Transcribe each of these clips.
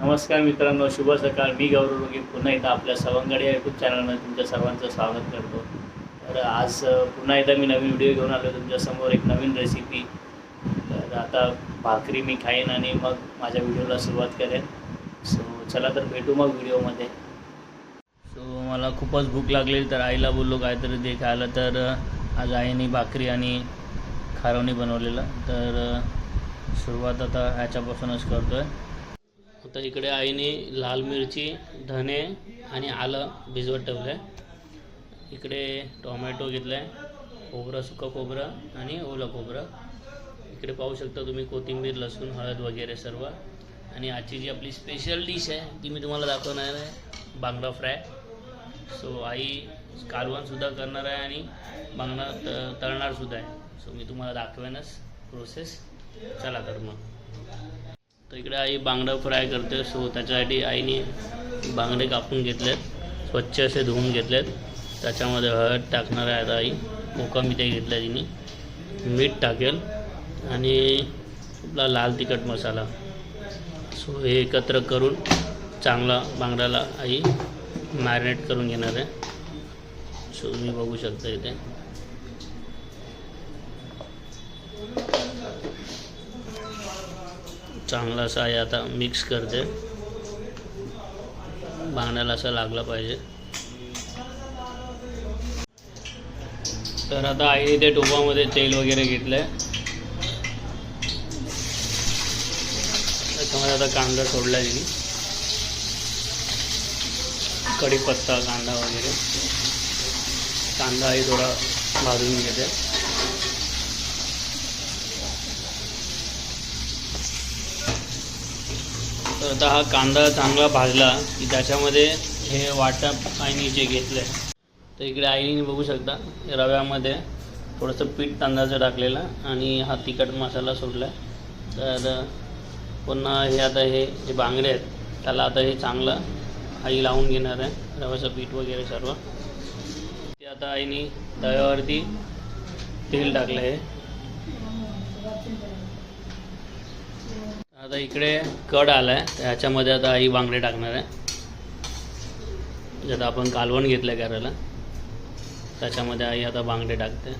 नमस्कार मित्रांनो शुभ सकाळ. मी गौरव रोगी. पुन्हा एकदा आपल्या सवंगडी या यूट्यूब चॅनलमध्ये तुमच्या सर्वांचं स्वागत करतो. तर आज पुन्हा एकदा मी नवीन व्हिडिओ घेऊन आलो तुमच्यासमोर एक नवीन रेसिपी तर आता भाकरी मी खाईन आणि मग माझ्या व्हिडिओला सुरुवात करेन. सो चला तर भेटू मग व्हिडिओमध्ये सो मला खूपच भूक लागलेली तर आईला बोललो काहीतरी दे खायला. तर आज आईने भाकरी आणि खारवणी बनवलेलं. तर सुरुवात आता ह्याच्यापासूनच करतो आहे आता इकडे आईने लाल मिरची धने आणि आलं भिजवत ठेवलं आहे इकडे टोमॅटो घेतलं आहे खोबरं सुकं खोबरं आणि ओलं खोबरं. इकडे पाहू शकता तुम्ही कोथिंबीर लसूण हळद वगैरे सर्व. आणि आजची जी आपली स्पेशल डिश आहे ती मी तुम्हाला दाखवणार आहे बांगडा फ्राय. सो आई कालवणसुद्धा करणार आहे आणि बांगडा त तळणारसुद्धा आहे. सो मी तुम्हाला दाखवेनच प्रोसेस चला तर मग. तर इकडे आई बांगडं फ्राय करते सो त्याच्यासाठी आईने बांगडे कापून घेतलेत स्वच्छ असे धुवून घेतलेत. त्याच्यामध्ये हळद टाकणार आहे आता आई कोकम इथे घेतला तिने. मीठ टाकेल आणि आपला लाल तिखट मसाला. सो हे एकत्र करून चांगला बांगड्याला आई मॅरिनेट करून घेणार आहे. सो तुम्ही बघू शकता इथे. चांगला असा आहे आता मिक्स करते. बांगड्याला असं लागलं पाहिजे. तर आता आई ते टोपामध्ये तेल वगैरे घेतलं आहे त्याच्यामध्ये आता कांदा सोडला तिने. कढीपत्ता कांदा वगैरे. कांदा आई थोडा भाजून घेते. तर आता हा कांदा चांगला भाजला की त्याच्यामध्ये हे वाटप आईने जे घेतलं आहे तर इकडे आईने बघू शकता रव्यामध्ये थोडंसं पीठ तांदळाचं टाकलेलं आणि हा तिखट मसाला सोडला तर पुन्हा हे आता हे जे बांगडे आहेत त्याला आता हे चांगलं आई लावून घेणार आहे रव्याचं पीठ वगैरे सर्व. ते आता आईने तव्यावरती तेल टाकलं आहे आता इकडे कड आला आहे ह्याच्यामध्ये आता आई बांगडे टाकणार आहे. ज्यात आपण कालवण घेतलं आहे करायला. त्याच्यामध्ये आई आता बांगडे टाकते.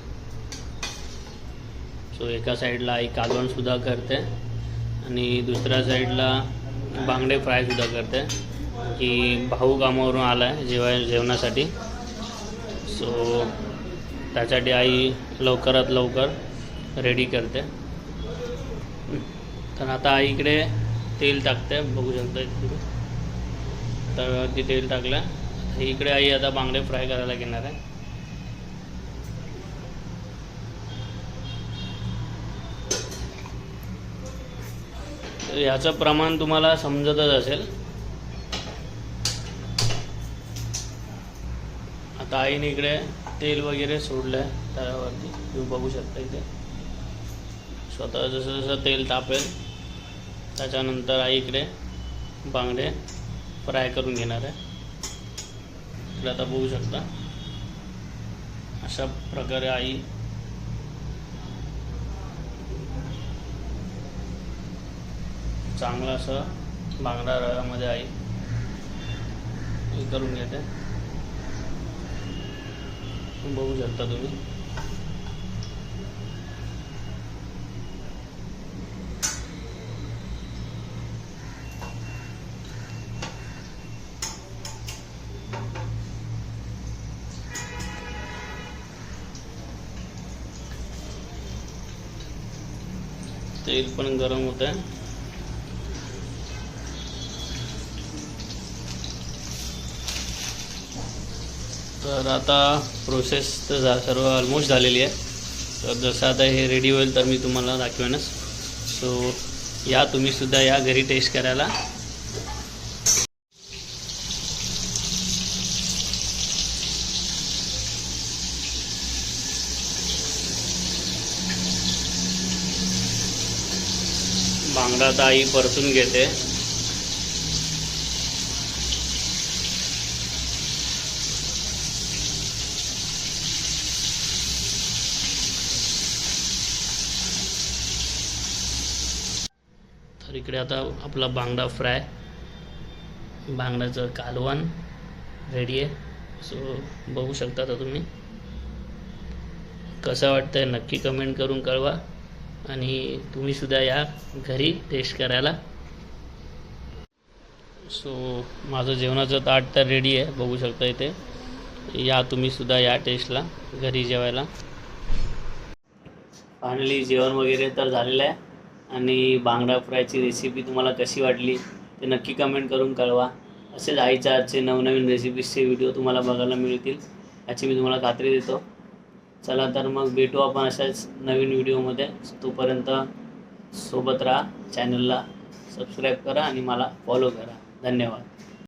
सो एका साईडला आई कालवणसुद्धा करते. आणि दुसऱ्या साईडला बांगडे फ्रायसुद्धा करते. की भाऊ कामावरून आला आहे जेवाय जेवणासाठी. सो त्यासाठी आई लवकरात लवकर रेडी करते. तर आता आई इकडे तेल टाकते बघू शकता तुम्ही. तव्यावरती तेल टाकलं. इकडे आई आता बांगडे फ्राय करायला घेणार आहे. तर ह्याचं प्रमाण तुम्हाला समजतच असेल. आता आईने इकडे तेल वगैरे सोडलं आहे तव्यावरती. तुम्ही बघू शकता इथे. स्वतः जसं जसं तेल तापेल त्याच्यानंतर आई इकडे बांगडे फ्राय करून घेणार आहे. इकडे आता बघू शकता. अशा प्रकारे आई चांगलं असं बांगडा रव्यामध्ये आई हे करून घेते. बघू शकता तुम्ही. तेल पण गरम होत आहे. तर आता प्रोसेस तर झा सर्व ऑलमोस्ट झालेली आहे. तर जसं आता हे रेडी होईल तर मी तुम्हाला दाखवेनच. सो या तुम्हीसुद्धा या घरी टेस्ट करायला. बांगडा आता आई परतून घेते. तर इकडे आता आपला बांगडा फ्राय बांगड्याचं कालवण रेडी आहे. सो बघू शकता आता तुम्ही. कसं वाटतंय नक्की कमेंट करून कळवा. आणि तुम्हीसुद्धा या घरी टेस्ट करायला. सो माझं जेवणाचं ताट तर रेडी आहे बघू शकता इथे. या तुम्हीसुद्धा या टेस्टला घरी जेवायला. फायनली जेवण वगैरे तर झालेलं आहे. आणि बांगडा फ्रायची रेसिपी तुम्हाला कशी वाटली ते नक्की कमेंट करून कळवा. असेच आईच्या आजचे नवनवीन रेसिपीजचे व्हिडिओ तुम्हाला बघायला मिळतील. याची मी तुम्हाला खात्री देतो. चला तर मग भेटू आपण अशाच नवीन व्हिडिओमध्ये. तोपर्यंत सोबत राहा चॅनलला सबस्क्राईब करा आणि मला फॉलो करा. धन्यवाद.